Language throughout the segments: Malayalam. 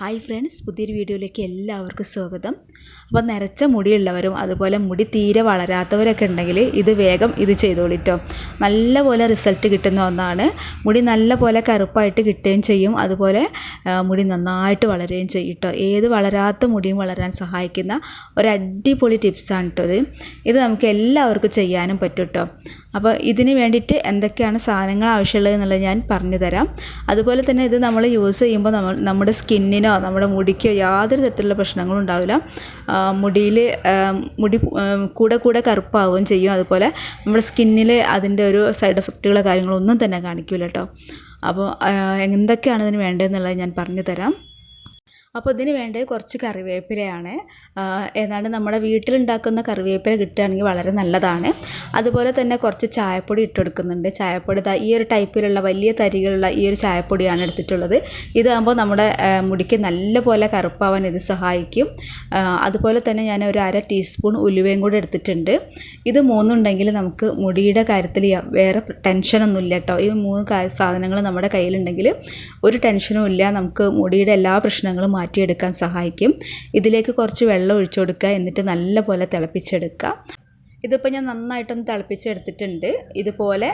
ഹായ് ഫ്രണ്ട്സ് പുതിയൊരു വീഡിയോയിലേക്ക് എല്ലാവർക്കും സ്വാഗതം. അപ്പോൾ നരച്ച മുടിയുള്ളവരും അതുപോലെ മുടി തീരെ വളരാത്തവരൊക്കെ ഉണ്ടെങ്കിൽ ഇത് വേഗം ഇത് ചെയ്തോളിട്ടോ നല്ല പോലെ റിസൾട്ട് കിട്ടുന്ന ഒന്നാണ്. മുടി നല്ല പോലെ കറുപ്പായിട്ട് കിട്ടുകയും ചെയ്യും. അതുപോലെ മുടി നന്നായിട്ട് വളരുകയും ചെയ്യും കേട്ടോ ഏത് വളരാത്ത മുടിയും വളരാൻ സഹായിക്കുന്ന ഒരു അടിപൊളി ടിപ്സാണ് കേട്ടോ ഇത്. ഇത് നമുക്ക് എല്ലാവർക്കും ചെയ്യാനും പറ്റും കേട്ടോ അപ്പോൾ ഇതിന് വേണ്ടിയിട്ട് എന്തൊക്കെയാണ് സാധനങ്ങൾ ആവശ്യമുള്ളത് എന്നുള്ളത് ഞാൻ പറഞ്ഞു തരാം. അതുപോലെ തന്നെ ഇത് നമ്മൾ യൂസ് ചെയ്യുമ്പോൾ നമ്മൾ നമ്മുടെ സ്കിന്നിനോ നമ്മുടെ മുടിക്കോ യാതൊരു തരത്തിലുള്ള പ്രശ്നങ്ങളും ഉണ്ടാവില്ല. മുടിയിൽ മുടി കൂടെ കൂടെ കറുപ്പാവുകയും ചെയ്യും. അതുപോലെ നമ്മുടെ സ്കിന്നിൽ അതിന്റെ ഒരു സൈഡ് എഫക്റ്റുകളോ കാര്യങ്ങളോ ഒന്നും തന്നെ കാണിക്കില്ല കേട്ടോ. അപ്പോൾ എന്തൊക്കെയാണ് ഇതിന് വേണ്ടതെന്നുള്ളത് ഞാൻ പറഞ്ഞു തരാം. അപ്പോൾ ഇതിന് വേണ്ടത് കുറച്ച് കറിവേപ്പിലയാണ്. ഏതാണ്ട് നമ്മുടെ വീട്ടിലുണ്ടാക്കുന്ന കറിവേപ്പില കിട്ടുകയാണെങ്കിൽ വളരെ നല്ലതാണ്. അതുപോലെ തന്നെ കുറച്ച് ചായപ്പൊടി ഇട്ടെടുക്കുന്നുണ്ട്. ചായപ്പൊടി ഈ ഒരു ടൈപ്പിലുള്ള വലിയ തരികളുള്ള ഈ ഒരു ചായപ്പൊടിയാണ് എടുത്തിട്ടുള്ളത്. ഇതാകുമ്പോൾ നമ്മുടെ മുടിക്ക് നല്ലപോലെ കറുപ്പാവാൻ ഇത് സഹായിക്കും. അതുപോലെ തന്നെ ഞാൻ ഒരു അര ടീസ്പൂൺ ഉലുവയും കൂടെ എടുത്തിട്ടുണ്ട്. ഇത് മൂന്നുണ്ടെങ്കിൽ നമുക്ക് മുടിയുടെ കാര്യത്തിൽ വേറെ ടെൻഷനൊന്നുമില്ല കേട്ടോ. ഈ മൂന്ന് സാധനങ്ങൾ നമ്മുടെ കയ്യിലുണ്ടെങ്കിൽ ഒരു ടെൻഷനും ഇല്ല. നമുക്ക് മുടിയുടെ എല്ലാ പ്രശ്നങ്ങളും മാറ്റിയെടുക്കാൻ സഹായിക്കും. ഇതിലേക്ക് കുറച്ച് വെള്ളം ഒഴിച്ചു കൊടുക്കുക. എന്നിട്ട് നല്ലപോലെ തിളപ്പിച്ചെടുക്കുക. ഇതിപ്പോൾ ഞാൻ നന്നായിട്ടൊന്ന് തിളപ്പിച്ചെടുത്തിട്ടുണ്ട്. ഇതുപോലെ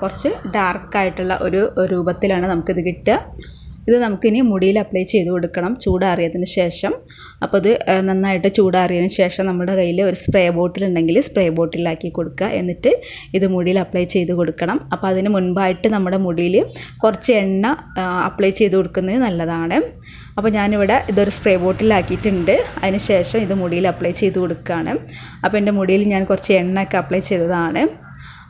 കുറച്ച് ഡാർക്കായിട്ടുള്ള ഒരു രൂപത്തിലാണ് നമുക്കിത് കിട്ടുക. ഇത് നമുക്കിനി മുടിയിൽ അപ്ലൈ ചെയ്ത് കൊടുക്കണം ചൂടാറിയതിന് ശേഷം. അപ്പോൾ അത് നന്നായിട്ട് ചൂടാറിയതിന് ശേഷം നമ്മുടെ കയ്യിൽ ഒരു സ്പ്രേ ബോട്ടിൽ ഉണ്ടെങ്കിൽ സ്പ്രേ ബോട്ടിലാക്കി കൊടുക്കുക. എന്നിട്ട് ഇത് മുടിയിൽ അപ്ലൈ ചെയ്ത് കൊടുക്കണം. അപ്പോൾ അതിന് മുൻപായിട്ട് നമ്മുടെ മുടിയിൽ കുറച്ച് എണ്ണ അപ്ലൈ ചെയ്ത് കൊടുക്കുന്നത് നല്ലതാണ്. അപ്പോൾ ഞാനിവിടെ ഇതൊരു സ്പ്രേ ബോട്ടിലാക്കിയിട്ടുണ്ട് അതിന് ശേഷം ഇത് മുടിയിൽ അപ്ലൈ ചെയ്ത് കൊടുക്കുകയാണ്. അപ്പോൾ എന്റെ മുടിയിൽ ഞാൻ കുറച്ച് എണ്ണയൊക്കെ അപ്ലൈ ചെയ്തതാണ്.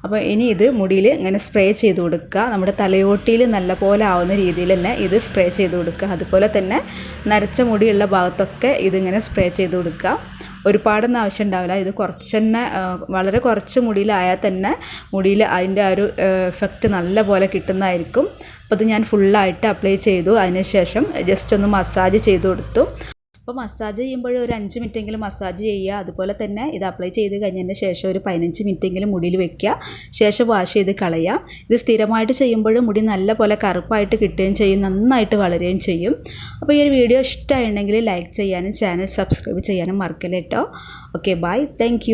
അപ്പോൾ ഇനി ഇത് മുടിയിൽ ഇങ്ങനെ സ്പ്രേ ചെയ്ത് കൊടുക്കുക. നമ്മുടെ തലയോട്ടിയിൽ നല്ല പോലെ ആവുന്ന രീതിയിൽ തന്നെ ഇത് സ്പ്രേ ചെയ്ത് കൊടുക്കുക. അതുപോലെ തന്നെ നരച്ച മുടിയുള്ള ഭാഗത്തൊക്കെ ഇതിങ്ങനെ സ്പ്രേ ചെയ്ത് കൊടുക്കുക. ഒരുപാടൊന്നും ആവശ്യം ഉണ്ടാവില്ല. ഇത് കുറച്ച് തന്നെ വളരെ കുറച്ച് മുടിയിലായാൽ തന്നെ മുടിയിൽ അതിന്റെ ആ ഒരു എഫക്റ്റ് നല്ല പോലെ കിട്ടുന്നതായിരിക്കും. അപ്പോൾ ഇത് ഞാൻ ഫുള്ളായിട്ട് അപ്ലൈ ചെയ്തു. അതിനുശേഷം ജസ്റ്റ് ഒന്ന് മസാജ് ചെയ്ത് കൊടുത്തു. അപ്പോൾ മസാജ് ചെയ്യുമ്പോൾ ഒരു അഞ്ച് മിനിറ്റെങ്കിലും മസാജ് ചെയ്യുക. അതുപോലെ തന്നെ ഇത് അപ്ലൈ ചെയ്ത് കഴിഞ്ഞതിന് ശേഷം ഒരു പതിനഞ്ച് മിനിറ്റെങ്കിലും മുടിയിൽ വെക്കുക. ശേഷം വാഷ് ചെയ്ത് കളയുക. ഇത് സ്ഥിരമായിട്ട് ചെയ്യുമ്പോൾ മുടി നല്ല പോലെ കറുപ്പായിട്ട് കിട്ടുകയും ചെയ്യും. നന്നായിട്ട് വളരുകയും ചെയ്യും. അപ്പോൾ ഈ ഒരു വീഡിയോ ഇഷ്ടമായിട്ടുണ്ടെങ്കിൽ ലൈക്ക് ചെയ്യാനും ചാനൽ സബ്സ്ക്രൈബ് ചെയ്യാനും മറക്കല്ലേ കേട്ടോ ഓക്കെ ബൈ താങ്ക്